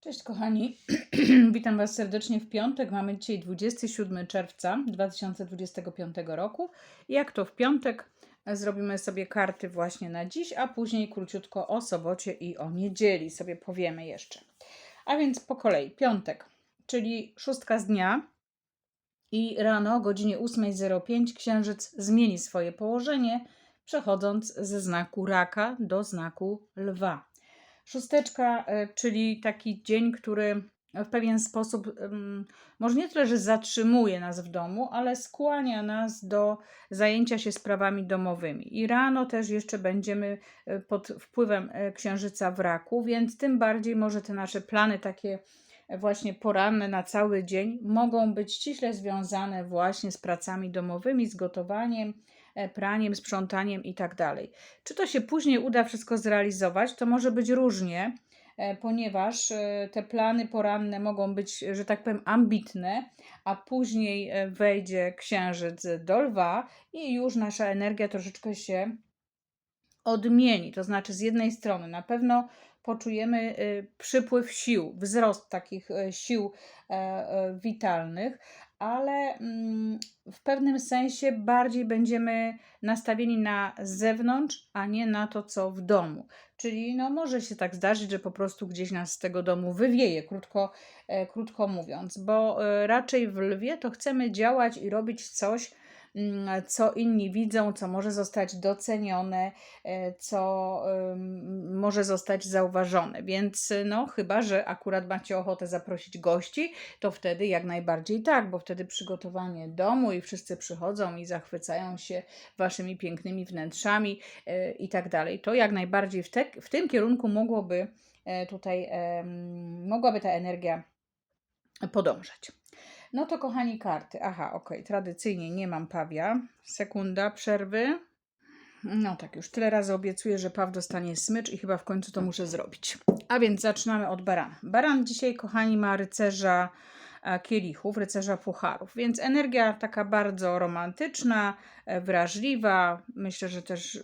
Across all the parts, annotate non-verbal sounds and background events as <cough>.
Cześć kochani, <clears throat> witam Was serdecznie w piątek. Mamy dzisiaj 27 czerwca 2025 roku. Jak to w piątek zrobimy sobie karty właśnie na dziś, a później króciutko o sobocie i o niedzieli sobie powiemy jeszcze. A więc po kolei, piątek, czyli szóstka z dnia i rano o godzinie 8.05 księżyc zmieni swoje położenie, przechodząc ze znaku raka do znaku lwa. Szósteczka, e, czyli taki dzień, który w pewien sposób, może nie tyle, że zatrzymuje nas w domu, ale skłania nas do zajęcia się sprawami domowymi. I rano też jeszcze będziemy e, pod wpływem e, księżyca w raku, więc tym bardziej może te nasze plany takie właśnie poranne na cały dzień mogą być ściśle związane właśnie z pracami domowymi, z gotowaniem, praniem, sprzątaniem i tak dalej. Czy to się później uda wszystko zrealizować, to może być różnie, e, ponieważ e, te plany poranne mogą być, że tak powiem, ambitne, a później e, wejdzie księżyc do lwa i już nasza energia troszeczkę się odmieni. To znaczy, z jednej strony na pewno poczujemy przypływ sił, wzrost takich sił e, e, witalnych, ale mm, w pewnym sensie bardziej będziemy nastawieni na zewnątrz, a nie na to, co w domu. Czyli no, może się tak zdarzyć, że po prostu gdzieś nas z tego domu wywieje, krótko, e, krótko mówiąc, bo e, raczej w lwie to chcemy działać i robić coś, co inni widzą, co może zostać docenione, e, co może zostać zauważone. Więc y, no, chyba, że akurat macie ochotę zaprosić gości, to wtedy jak najbardziej tak, bo wtedy przygotowanie domu i wszyscy przychodzą i zachwycają się waszymi pięknymi wnętrzami e, i tak dalej. To jak najbardziej w, te, w tym kierunku mogłoby e, tutaj, mogłaby ta energia podążać. No to kochani karty. Aha, ok, tradycyjnie nie mam pawia. Sekunda przerwy. No tak, już tyle razy obiecuję, że paw dostanie smycz i chyba w końcu to muszę zrobić. A więc zaczynamy od barana. Baran dzisiaj, kochani, ma rycerza e, kielichów, rycerza pucharów, więc energia taka bardzo romantyczna, e, wrażliwa. Myślę, że też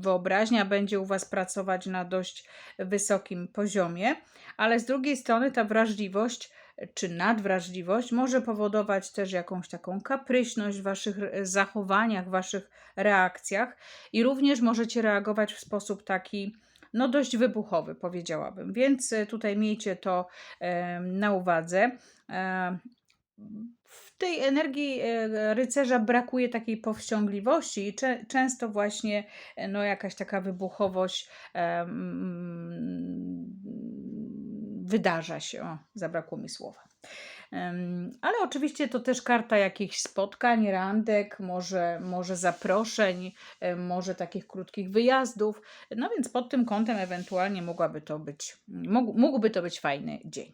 wyobraźnia będzie u Was pracować na dość wysokim poziomie, ale z drugiej strony ta wrażliwość czy nadwrażliwość może powodować też jakąś taką kapryśność w waszych re- zachowaniach, waszych reakcjach i również możecie reagować w sposób taki no dość wybuchowy, powiedziałabym. Więc e, tutaj miejcie to e, na uwadze. E, w tej energii e, rycerza brakuje takiej powściągliwości i często właśnie e, no, jakaś taka wybuchowość e, wydarza się. O, zabrakło mi słowa. Ale oczywiście to też karta jakichś spotkań, randek, może, może zaproszeń, może takich krótkich wyjazdów. No więc pod tym kątem ewentualnie mogłaby to być, mógł, mógłby to być fajny dzień.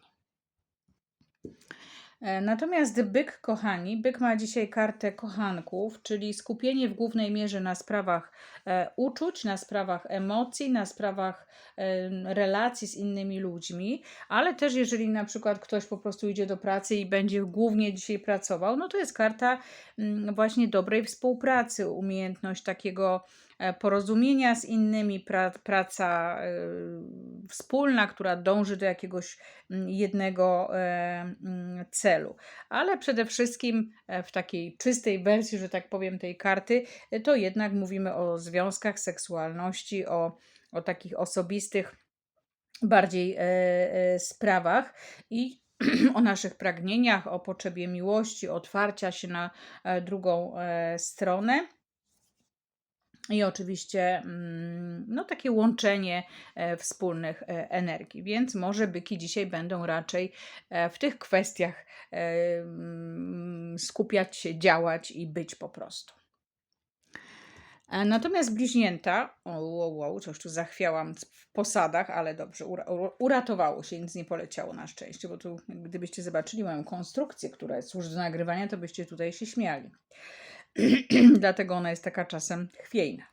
E, Natomiast byk, kochani, byk ma dzisiaj kartę kochanków, czyli skupienie w głównej mierze na sprawach e, uczuć, na sprawach emocji, na sprawach relacji z innymi ludźmi, ale też jeżeli na przykład ktoś po prostu idzie do pracy i będzie głównie dzisiaj pracował, no to jest karta mm, właśnie dobrej współpracy, umiejętność takiego porozumienia z innymi, pra, praca e, wspólna, która dąży do jakiegoś mm, jednego e, mm, celu. Ale przede wszystkim e, w takiej czystej wersji, że tak powiem, tej karty, e, to jednak mówimy o związkach, seksualności, o, o takich osobistych bardziej e, e, sprawach i <clears throat> o naszych pragnieniach, o potrzebie miłości, otwarcia się na e, drugą e, stronę. I oczywiście mm, no, takie łączenie e, wspólnych e, energii, więc może byki dzisiaj będą raczej e, w tych kwestiach mm, skupiać się, działać i być po prostu. Natomiast bliźnięta, o, wow, wow, coś tu zachwiałam w posadach, ale dobrze, ura, ura- uratowało się, nic nie poleciało na szczęście, bo tu gdybyście zobaczyli moją konstrukcję, która służy do nagrywania, to byście tutaj się śmiali. <clears throat> Dlatego ona jest taka czasem chwiejna.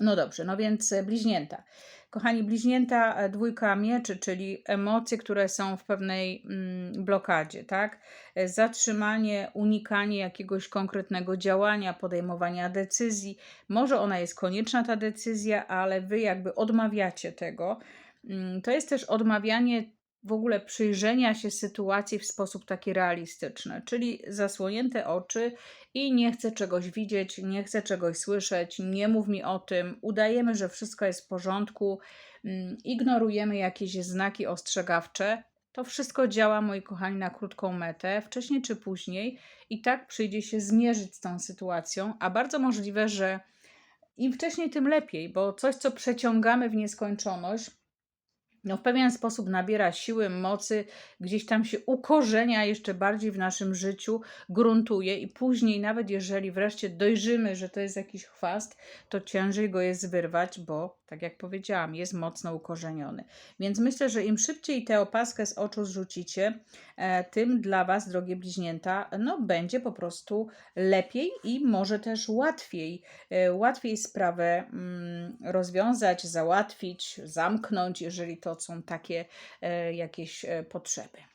No dobrze, no więc e, bliźnięta. Kochani, bliźnięta, e, dwójka mieczy, czyli emocje, które są w pewnej mm, blokadzie, tak? E, Zatrzymanie, unikanie jakiegoś konkretnego działania, podejmowania decyzji. Może ona jest konieczna, ta decyzja, ale wy jakby odmawiacie tego. Mm, To jest też odmawianie w ogóle przyjrzenia się sytuacji w sposób taki realistyczny, czyli zasłonięte oczy i nie chcę czegoś widzieć, nie chcę czegoś słyszeć, nie mów mi o tym, udajemy, że wszystko jest w porządku, mm, ignorujemy jakieś znaki ostrzegawcze. To wszystko działa, moi kochani, na krótką metę, wcześniej czy później, i tak przyjdzie się zmierzyć z tą sytuacją, a bardzo możliwe, że im wcześniej, tym lepiej, bo coś, co przeciągamy w nieskończoność, no, w pewien sposób nabiera siły, mocy, gdzieś tam się ukorzenia jeszcze bardziej w naszym życiu, gruntuje i później, nawet jeżeli wreszcie dojrzymy, że to jest jakiś chwast, to ciężej go jest wyrwać, bo, tak jak powiedziałam, jest mocno ukorzeniony. Więc myślę, że im szybciej tę opaskę z oczu zrzucicie, e, tym dla Was, drogie bliźnięta, no, będzie po prostu lepiej i może też łatwiej, e, łatwiej sprawę mm, rozwiązać, załatwić, zamknąć, jeżeli to są takie e, jakieś e, potrzeby.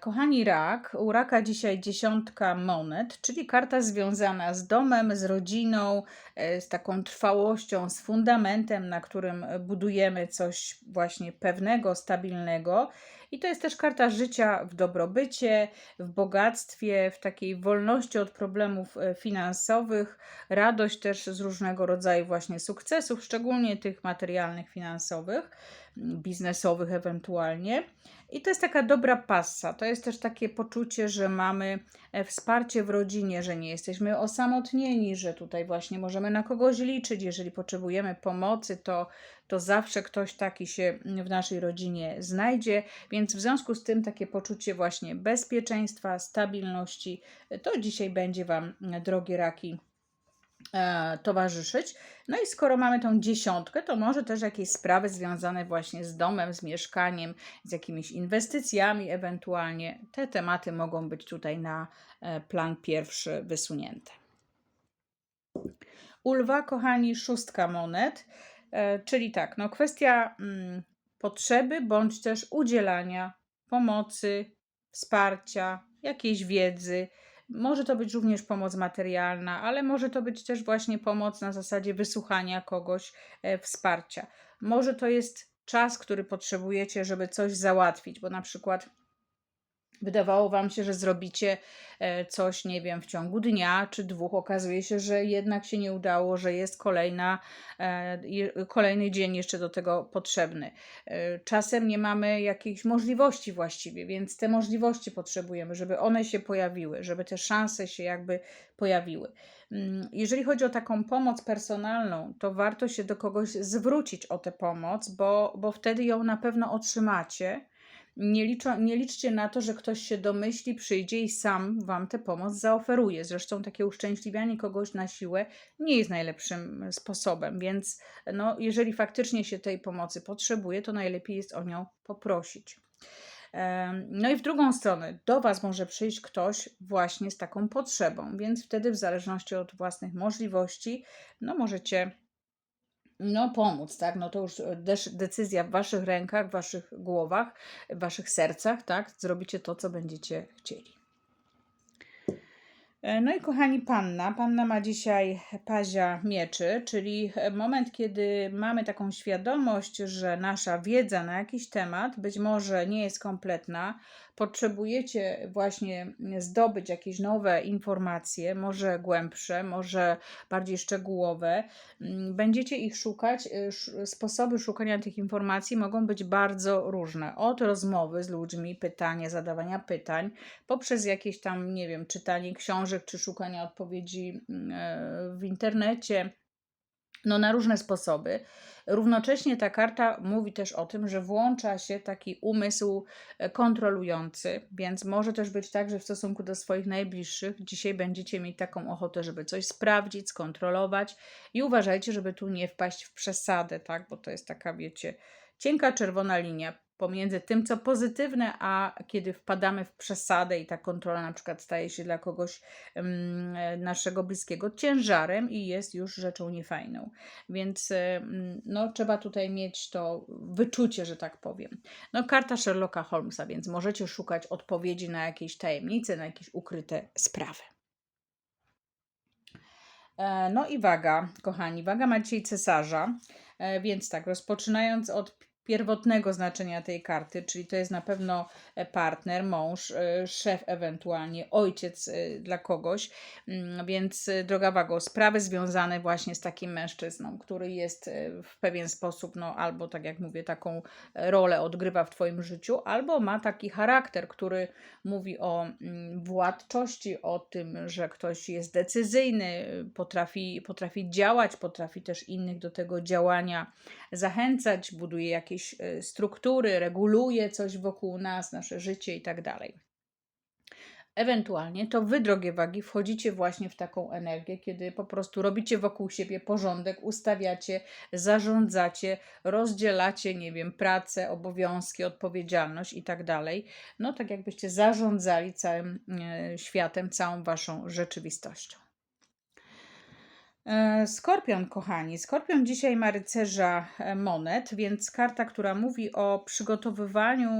Kochani rak, u raka dzisiaj dziesiątka monet, czyli karta związana z domem, z rodziną, e, z taką trwałością, z fundamentem, na którym budujemy coś właśnie pewnego, stabilnego. I to jest też karta życia w dobrobycie, w bogactwie, w takiej wolności od problemów e, finansowych, radość też z różnego rodzaju właśnie sukcesów, szczególnie tych materialnych, finansowych, biznesowych ewentualnie. I to jest taka dobra passa. To jest też takie poczucie, że mamy e, wsparcie w rodzinie, że nie jesteśmy osamotnieni, że tutaj właśnie możemy na kogoś liczyć. Jeżeli potrzebujemy pomocy, to, to zawsze ktoś taki się w naszej rodzinie znajdzie. Więc w związku z tym takie poczucie właśnie bezpieczeństwa, stabilności, to dzisiaj będzie Wam, drogie raki, e, towarzyszyć. No i skoro mamy tą dziesiątkę, to może też jakieś sprawy związane właśnie z domem, z mieszkaniem, z jakimiś inwestycjami ewentualnie. Te tematy mogą być tutaj na e, plan pierwszy wysunięte. U lwa, kochani, szóstka monet, e, czyli tak, no kwestia mm, potrzeby bądź też udzielania pomocy, wsparcia, jakiejś wiedzy, może to być również pomoc materialna, ale może to być też właśnie pomoc na zasadzie wysłuchania kogoś, e, wsparcia. Może to jest czas, który potrzebujecie, żeby coś załatwić, bo na przykład Wydawało Wam się, że zrobicie e, coś, nie wiem, w ciągu dnia czy dwóch. Okazuje się, że jednak się nie udało, że jest kolejna, e, kolejny dzień jeszcze do tego potrzebny. E, czasem nie mamy jakichś możliwości właściwie, więc te możliwości potrzebujemy, żeby one się pojawiły, żeby te szanse się jakby pojawiły. Mm, jeżeli chodzi o taką pomoc personalną, to warto się do kogoś zwrócić o tę pomoc, bo, bo wtedy ją na pewno otrzymacie nie, nie liczcie na to, że ktoś się domyśli, przyjdzie i sam Wam tę pomoc zaoferuje. Zresztą takie uszczęśliwianie kogoś na siłę nie jest najlepszym sposobem, więc no, jeżeli faktycznie się tej pomocy potrzebuje, to najlepiej jest o nią poprosić. No i w drugą stronę, do Was może przyjść ktoś właśnie z taką potrzebą, więc wtedy w zależności od własnych możliwości, no możecie no, pomóc, tak? No to już też decyzja w waszych rękach, w waszych głowach, w waszych sercach, tak? Zrobicie to, co będziecie chcieli. E, no i kochani, panna. Panna ma dzisiaj pazia mieczy, czyli moment, kiedy mamy taką świadomość, że nasza wiedza na jakiś temat być może nie jest kompletna, potrzebujecie właśnie zdobyć jakieś nowe informacje, może głębsze, może bardziej szczegółowe, mm, będziecie ich szukać. Y, sposoby szukania tych informacji mogą być bardzo różne. Od rozmowy z ludźmi, pytania, zadawania pytań, poprzez jakieś tam, nie wiem, czytanie książek czy szukania odpowiedzi mm, e, w internecie no, na różne sposoby. Równocześnie ta karta mówi też o tym, że włącza się taki umysł e, kontrolujący, więc może też być tak, że w stosunku do swoich najbliższych dzisiaj będziecie mieć taką ochotę, żeby coś sprawdzić, skontrolować i uważajcie, żeby tu nie wpaść w przesadę, tak, bo to jest taka, wiecie, cienka czerwona linia pomiędzy tym, co pozytywne, a kiedy wpadamy w przesadę i ta kontrola na przykład staje się dla kogoś um, naszego bliskiego ciężarem i jest już rzeczą niefajną. Więc um, no, trzeba tutaj mieć to wyczucie, że tak powiem. No, karta Sherlocka Holmesa, więc możecie szukać odpowiedzi na jakieś tajemnice, na jakieś ukryte sprawy. E, no i waga, kochani. Waga ma dzisiaj cesarza. E, Więc tak, rozpoczynając od pierwotnego znaczenia tej karty, czyli to jest na pewno e, partner, mąż, e, szef ewentualnie, ojciec e, dla kogoś, Mm, więc droga Wago, sprawy związane właśnie z takim mężczyzną, który jest w pewien sposób, no albo tak jak mówię, taką rolę odgrywa w Twoim życiu, albo ma taki charakter, który mówi o mm, władczości, o tym, że ktoś jest decyzyjny, potrafi, potrafi działać, potrafi też innych do tego działania zachęcać, buduje jakieś e, struktury, reguluje coś wokół nas, nasze życie i tak dalej. Ewentualnie to wy, drogie wagi, wchodzicie właśnie w taką energię, kiedy po prostu robicie wokół siebie porządek, ustawiacie, zarządzacie, rozdzielacie, nie wiem, pracę, obowiązki, odpowiedzialność i tak dalej. No, tak jakbyście zarządzali całym e, światem, całą waszą rzeczywistością. E, Skorpion, kochani. Skorpion dzisiaj ma rycerza e, monet, więc karta, która mówi o przygotowywaniu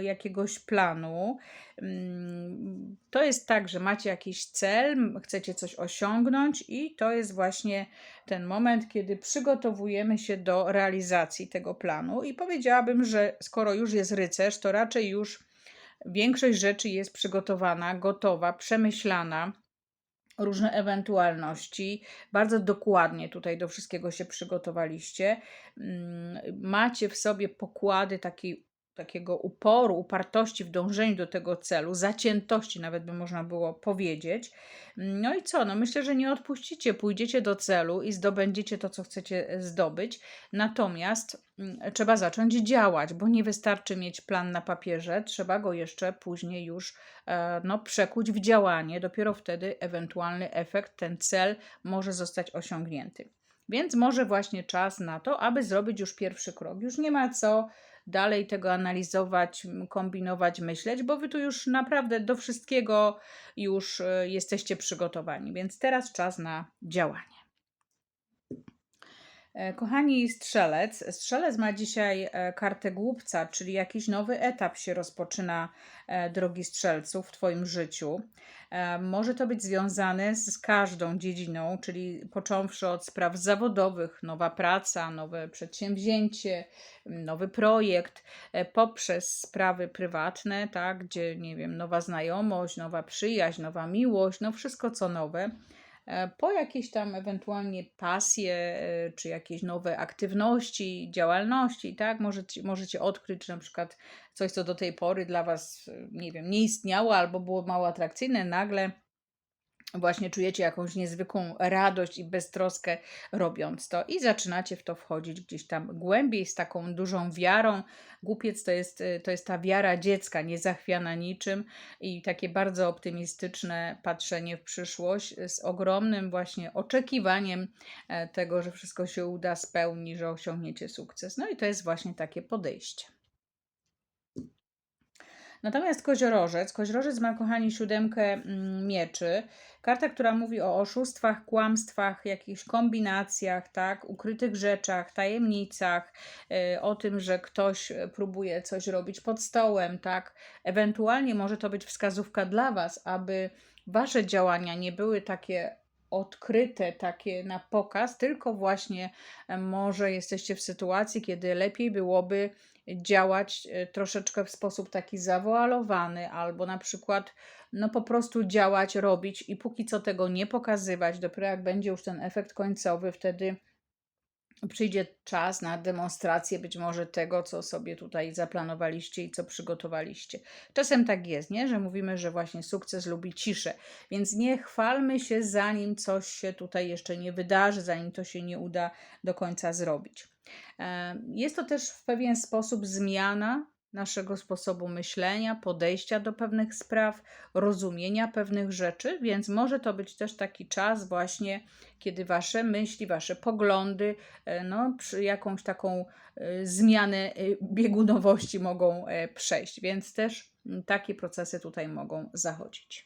jakiegoś planu. Mm, To jest tak, że macie jakiś cel, chcecie coś osiągnąć, i to jest właśnie ten moment, kiedy przygotowujemy się do realizacji tego planu. I powiedziałabym, że skoro już jest rycerz, to raczej już większość rzeczy jest przygotowana, gotowa, przemyślana różne ewentualności. Bardzo dokładnie tutaj do wszystkiego się przygotowaliście. Mm, Macie w sobie pokłady takiej, takiego uporu, upartości w dążeniu do tego celu, zaciętości nawet by można było powiedzieć. No i co? No myślę, że nie odpuścicie, pójdziecie do celu i zdobędziecie to, co chcecie zdobyć. Natomiast mm, trzeba zacząć działać, bo nie wystarczy mieć plan na papierze, trzeba go jeszcze później już e, no, przekuć w działanie. Dopiero wtedy ewentualny efekt, ten cel może zostać osiągnięty. Więc może właśnie czas na to, aby zrobić już pierwszy krok. Już nie ma co dalej tego analizować, kombinować, myśleć, bo wy tu już naprawdę do wszystkiego już e, jesteście przygotowani. Więc teraz czas na działanie. E, Kochani strzelec, strzelec ma dzisiaj e, kartę głupca, czyli jakiś nowy etap się rozpoczyna, e, drogi strzelcu, w Twoim życiu. Może to być związane z każdą dziedziną, czyli począwszy od spraw zawodowych, nowa praca, nowe przedsięwzięcie, nowy projekt, poprzez sprawy prywatne, tak, gdzie nie wiem, nowa znajomość, nowa przyjaźń, nowa miłość, no wszystko co nowe po jakieś tam ewentualnie pasje, e, czy jakieś nowe aktywności, działalności, tak? Możecie, możecie odkryć, że na przykład coś, co do tej pory dla Was, e, nie wiem, nie istniało albo było mało atrakcyjne, nagle właśnie czujecie jakąś niezwykłą radość i beztroskę robiąc to i zaczynacie w to wchodzić gdzieś tam głębiej z taką dużą wiarą. Głupiec to jest, y, to jest ta wiara dziecka, niezachwiana niczym i takie bardzo optymistyczne patrzenie w przyszłość z ogromnym właśnie oczekiwaniem e, tego, że wszystko się uda, spełni, że osiągniecie sukces. No i to jest właśnie takie podejście. Natomiast koziorożec, koziorożec ma, kochani, siódemkę mm, mieczy. Karta, która mówi o oszustwach, kłamstwach, jakichś kombinacjach, tak, ukrytych rzeczach, tajemnicach, y, o tym, że ktoś e, próbuje coś robić pod stołem, tak. Ewentualnie może to być wskazówka dla Was, aby Wasze działania nie były takie odkryte, takie na pokaz, tylko właśnie e, może jesteście w sytuacji, kiedy lepiej byłoby działać e, troszeczkę w sposób taki zawoalowany, albo na przykład no po prostu działać, robić i póki co tego nie pokazywać, dopiero jak będzie już ten efekt końcowy, wtedy przyjdzie czas na demonstrację być może tego, co sobie tutaj zaplanowaliście i co przygotowaliście. Czasem tak jest, nie? że mówimy, że właśnie sukces lubi ciszę, więc nie chwalmy się, zanim coś się tutaj jeszcze nie wydarzy, zanim to się nie uda do końca zrobić. E, Jest to też w pewien sposób zmiana naszego sposobu myślenia, podejścia do pewnych spraw, rozumienia pewnych rzeczy, więc może to być też taki czas właśnie, kiedy wasze myśli, wasze poglądy, e, no, jakąś taką e, zmianę e, biegunowości mogą przejść, więc też takie procesy tutaj mogą zachodzić.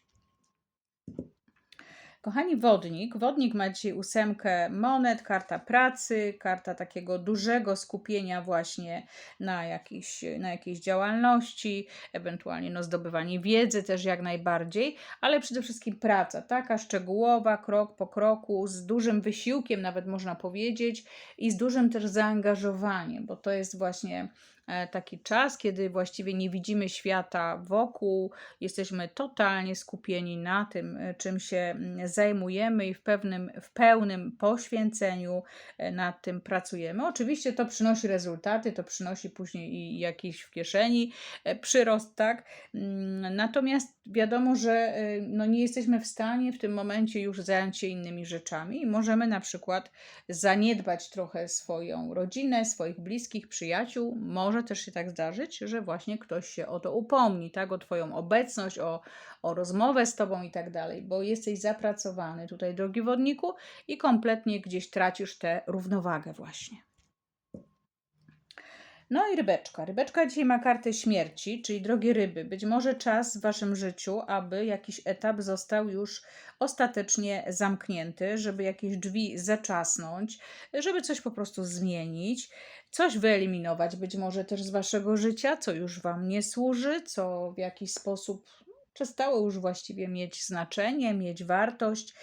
Kochani, wodnik. Wodnik ma dzisiaj ósemkę monet, karta pracy, karta takiego dużego skupienia właśnie na jakiejś, na jakiejś działalności, ewentualnie no, zdobywanie wiedzy też jak najbardziej, ale przede wszystkim praca, taka szczegółowa, krok po kroku, z dużym wysiłkiem nawet można powiedzieć i z dużym też zaangażowaniem, bo to jest właśnie taki czas, kiedy właściwie nie widzimy świata wokół, jesteśmy totalnie skupieni na tym, e, czym się zajmujemy i w, pewnym, w pełnym poświęceniu e, nad tym pracujemy. Oczywiście to przynosi rezultaty, to przynosi później i jakiś w kieszeni przyrost, tak? Mm, natomiast wiadomo, że no nie jesteśmy w stanie w tym momencie już zająć się innymi rzeczami i możemy na przykład zaniedbać trochę swoją rodzinę, swoich bliskich, przyjaciół, może może też się tak zdarzyć, że właśnie ktoś się o to upomni, tak, o Twoją obecność, o, o rozmowę z Tobą i tak dalej, bo jesteś zapracowany tutaj, drogi wodniku, i kompletnie gdzieś tracisz tę równowagę właśnie. No i rybeczka. Rybeczka dzisiaj ma kartę śmierci, czyli drogie ryby, być może czas w waszym życiu, aby jakiś etap został już ostatecznie zamknięty, żeby jakieś drzwi zaczasnąć, żeby coś po prostu zmienić, coś wyeliminować, być może też z waszego życia, co już wam nie służy, co w jakiś sposób przestało już właściwie mieć znaczenie, mieć wartość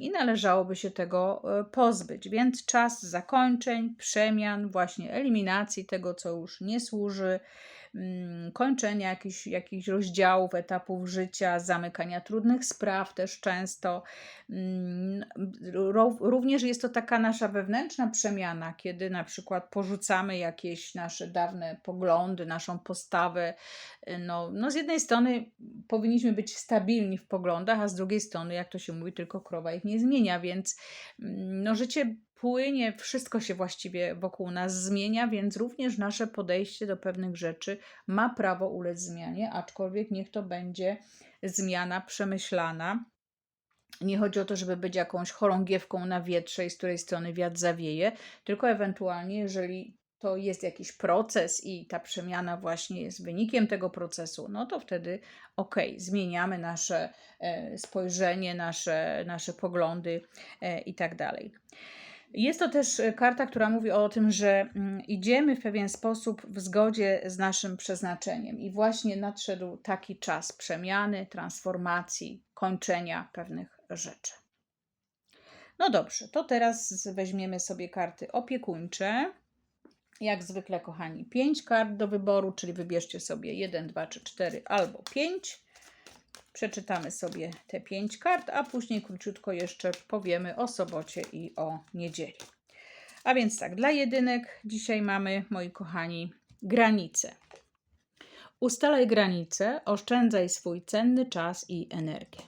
i należałoby się tego e, pozbyć. Więc czas zakończeń, przemian, właśnie eliminacji tego, co już nie służy Mm, kończenia jakichś, jakichś rozdziałów, etapów życia, zamykania trudnych spraw też często. Mm, również jest to taka nasza wewnętrzna przemiana, kiedy na przykład porzucamy jakieś nasze dawne poglądy, naszą postawę. No, no z jednej strony powinniśmy być stabilni w poglądach, a z drugiej strony, jak to się mówi, tylko krowa ich nie zmienia, więc mm, no, życie płynie, wszystko się właściwie wokół nas zmienia, więc również nasze podejście do pewnych rzeczy ma prawo ulec zmianie, aczkolwiek niech to będzie zmiana przemyślana. Nie chodzi o to, żeby być jakąś chorągiewką na wietrze i z której strony wiatr zawieje, tylko ewentualnie, jeżeli to jest jakiś proces i ta przemiana właśnie jest wynikiem tego procesu, no to wtedy ok, zmieniamy nasze e, spojrzenie, nasze, nasze poglądy e, i tak dalej. Jest to też e, karta, która mówi o tym, że mm, idziemy w pewien sposób w zgodzie z naszym przeznaczeniem, i właśnie nadszedł taki czas przemiany, transformacji, kończenia pewnych rzeczy. No dobrze, to teraz weźmiemy sobie karty opiekuńcze. Jak zwykle, kochani, 5 kart do wyboru, czyli wybierzcie sobie 1, 2 czy 4 albo 5. Przeczytamy sobie te pięć kart, a później króciutko jeszcze powiemy o sobocie i o niedzieli. A więc tak, dla jedynek dzisiaj mamy, moi kochani, granice. Ustalaj granice, oszczędzaj swój cenny czas i energię.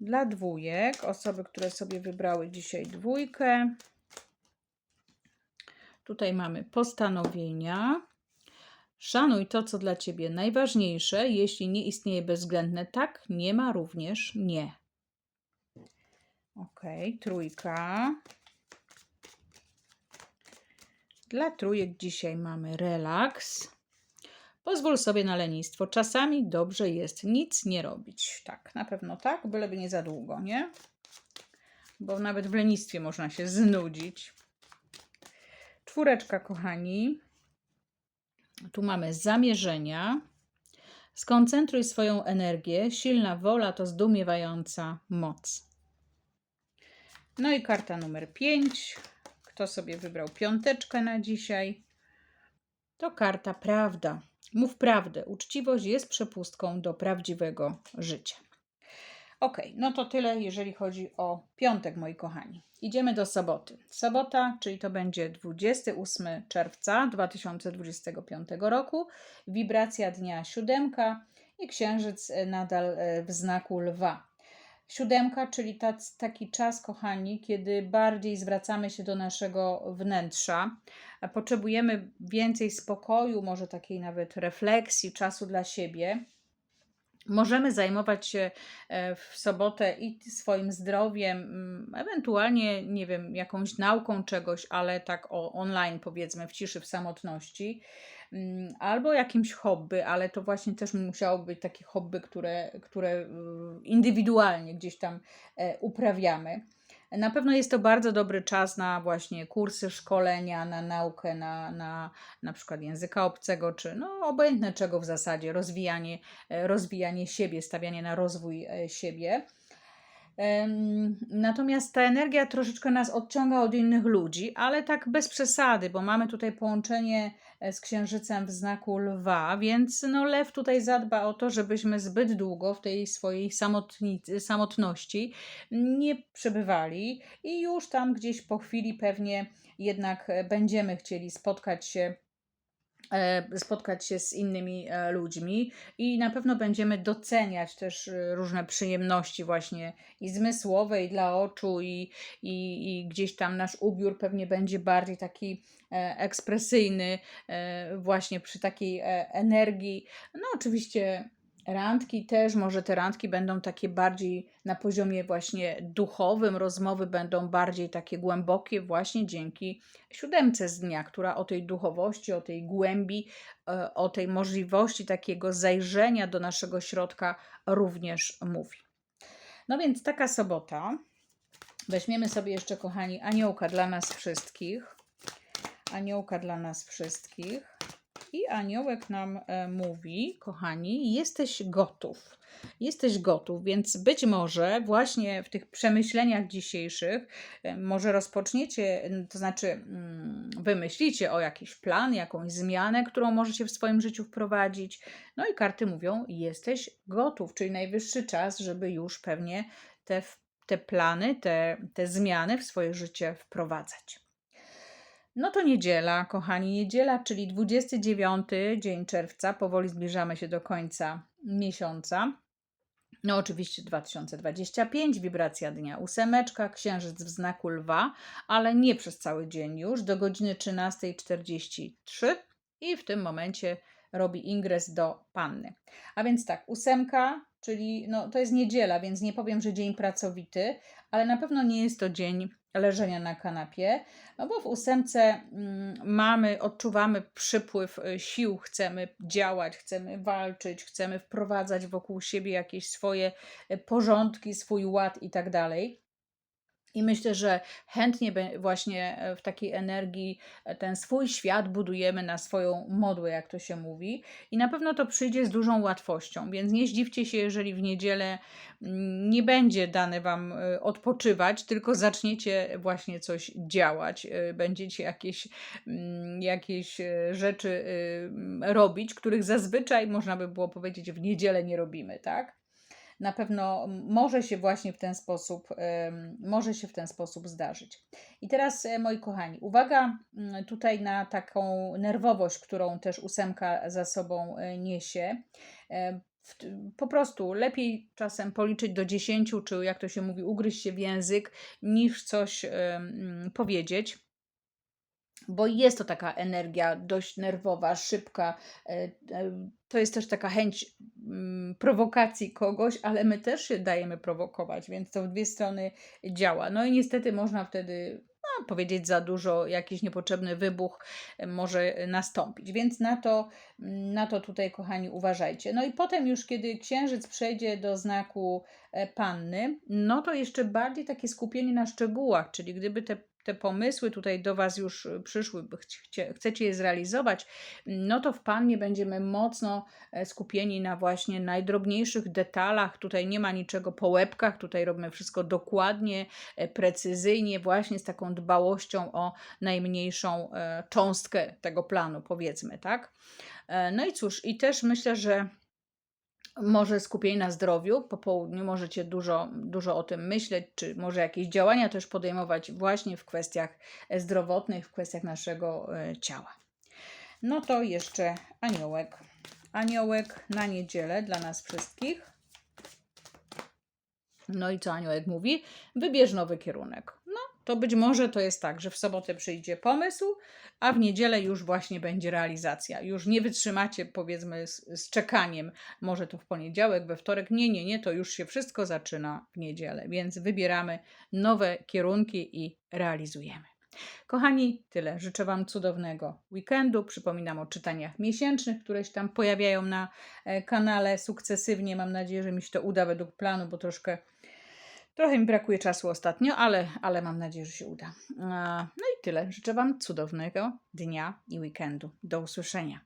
Dla dwójek, osoby, które sobie wybrały dzisiaj dwójkę, tutaj mamy postanowienia, Szanuj to, co dla ciebie najważniejsze. Jeśli nie istnieje bezwzględne tak, nie ma również nie. Ok, trójka. Dla trójek dzisiaj mamy relaks. Pozwól sobie na lenistwo. Czasami dobrze jest nic nie robić. Tak, na pewno tak, byleby nie za długo, nie? Bo nawet w lenistwie można się znudzić. Czwóreczka, kochani. Tu mamy zamierzenia. Skoncentruj swoją energię. Silna wola to zdumiewająca moc. No i karta numer 5. Kto sobie wybrał piąteczkę na dzisiaj? To karta prawda. Mów prawdę. Uczciwość jest przepustką do prawdziwego życia. Ok, no to tyle, jeżeli chodzi o piątek, moi kochani. Idziemy do soboty. Sobota, czyli to będzie 28 czerwca 2025 roku. Wibracja dnia siódemka i księżyc e, nadal e, w znaku lwa. Siódemka, czyli taki czas, kochani, kiedy bardziej zwracamy się do naszego wnętrza, potrzebujemy więcej spokoju, może takiej nawet refleksji, czasu dla siebie Możemy zajmować się e, w sobotę i swoim zdrowiem, mm, ewentualnie, nie wiem, jakąś nauką czegoś, ale tak o online, powiedzmy, w ciszy, w samotności, mm, albo jakimś hobby, ale to właśnie też musiało być takie hobby, które, które y, indywidualnie gdzieś tam e, uprawiamy. Na pewno jest to bardzo dobry czas na właśnie kursy, szkolenia, na naukę, na, na, na przykład języka obcego, czy no obojętne czego w zasadzie, rozwijanie, e, rozwijanie siebie, stawianie na rozwój e, siebie. Natomiast ta energia troszeczkę nas odciąga od innych ludzi, ale tak bez przesady, bo mamy tutaj połączenie e, z księżycem w znaku lwa, więc no lew tutaj zadba o to, żebyśmy zbyt długo w tej swojej samotności nie przebywali i już tam gdzieś po chwili pewnie jednak e, będziemy chcieli spotkać się spotkać się z innymi e, ludźmi i na pewno będziemy doceniać też e, różne przyjemności właśnie i zmysłowe, i dla oczu, i, i, i gdzieś tam nasz ubiór pewnie będzie bardziej taki e, ekspresyjny e, właśnie przy takiej e, energii. No oczywiście randki też, może te randki będą takie bardziej na poziomie właśnie duchowym, rozmowy będą bardziej takie głębokie właśnie dzięki siódemce z dnia, która o tej duchowości, o tej głębi, e, o tej możliwości takiego zajrzenia do naszego środka również mówi. No więc taka sobota. Weźmiemy sobie jeszcze, kochani, aniołka dla nas wszystkich. Aniołka dla nas wszystkich. I aniołek nam e, mówi, kochani, jesteś gotów. Jesteś gotów, więc być może właśnie w tych przemyśleniach dzisiejszych e, może rozpoczniecie, to znaczy mm, wymyślicie o jakiś plan, jakąś zmianę, którą możecie w swoim życiu wprowadzić. No i karty mówią, jesteś gotów, czyli najwyższy czas, żeby już pewnie te, te plany, te, te zmiany w swoje życie wprowadzać. No to niedziela, kochani, niedziela, czyli 29 dzień czerwca. Powoli zbliżamy się do końca miesiąca. No oczywiście 2025, wibracja dnia ósemeczka, księżyc w znaku lwa, ale nie przez cały dzień już, do godziny 13.43 i w tym momencie robi ingres do panny. A więc tak, ósemka, czyli no, to jest niedziela, więc nie powiem, że dzień pracowity, ale na pewno nie jest to dzień leżenia na kanapie, no bo w ósemce mm, mamy, odczuwamy przypływ y, sił, chcemy działać, chcemy walczyć, chcemy wprowadzać wokół siebie jakieś swoje y, porządki, swój ład i tak dalej. I myślę, że chętnie właśnie e, w takiej energii e, ten swój świat budujemy na swoją modłę, jak to się mówi. I na pewno to przyjdzie z dużą łatwością, więc nie zdziwcie się, jeżeli w niedzielę mm, nie będzie dane Wam e, odpoczywać, tylko zaczniecie właśnie coś działać. Będziecie jakieś, mm, jakieś rzeczy robić, których zazwyczaj można by było powiedzieć w niedzielę nie robimy, tak? Na pewno może się właśnie w ten sposób, może się w ten sposób zdarzyć. I teraz, e, moi kochani, uwaga mm, tutaj na taką nerwowość, którą też ósemka za sobą e, niesie. E, Po prostu lepiej czasem policzyć do 10, czy jak to się mówi, ugryźć się w język, niż coś mm, powiedzieć bo jest to taka energia dość nerwowa, szybka. e, e, To jest też taka chęć mm, prowokacji kogoś, ale my też się dajemy prowokować, więc to w dwie strony działa. No i niestety można wtedy no, powiedzieć za dużo, jakiś niepotrzebny wybuch e, może nastąpić. Więc na to, na to tutaj, kochani, uważajcie. No i potem już, kiedy księżyc przejdzie do znaku panny, no to jeszcze bardziej takie skupienie na szczegółach, czyli gdyby te te pomysły tutaj do Was już y, przyszły, chcecie je zrealizować, no to w Pannie będziemy mocno e, skupieni na właśnie najdrobniejszych detalach. Tutaj nie ma niczego po łebkach, tutaj robimy wszystko dokładnie, e, precyzyjnie, właśnie z taką dbałością o najmniejszą e, cząstkę tego planu, powiedzmy, tak? No i cóż, i też myślę, że może skupienie na zdrowiu. Po południu możecie dużo, dużo o tym myśleć, czy może jakieś działania też podejmować właśnie w kwestiach e, zdrowotnych, w kwestiach naszego e, ciała. No to jeszcze aniołek. Aniołek na niedzielę dla nas wszystkich. No i co aniołek mówi? Wybierz nowy kierunek. To być może to jest tak, że w sobotę przyjdzie pomysł, a w niedzielę już właśnie będzie realizacja. Już nie wytrzymacie, powiedzmy, z, z czekaniem, może to w poniedziałek, we wtorek. Nie, nie, nie, to już się wszystko zaczyna w niedzielę, więc wybieramy nowe kierunki i realizujemy. Kochani, tyle. Życzę Wam cudownego weekendu. Przypominam o czytaniach miesięcznych, które się tam pojawiają na e, kanale sukcesywnie. Mam nadzieję, że mi się to uda według planu, bo troszkę trochę mi brakuje czasu ostatnio, ale, ale mam nadzieję, że się uda. A, No i tyle. Życzę Wam cudownego dnia i weekendu. Do usłyszenia.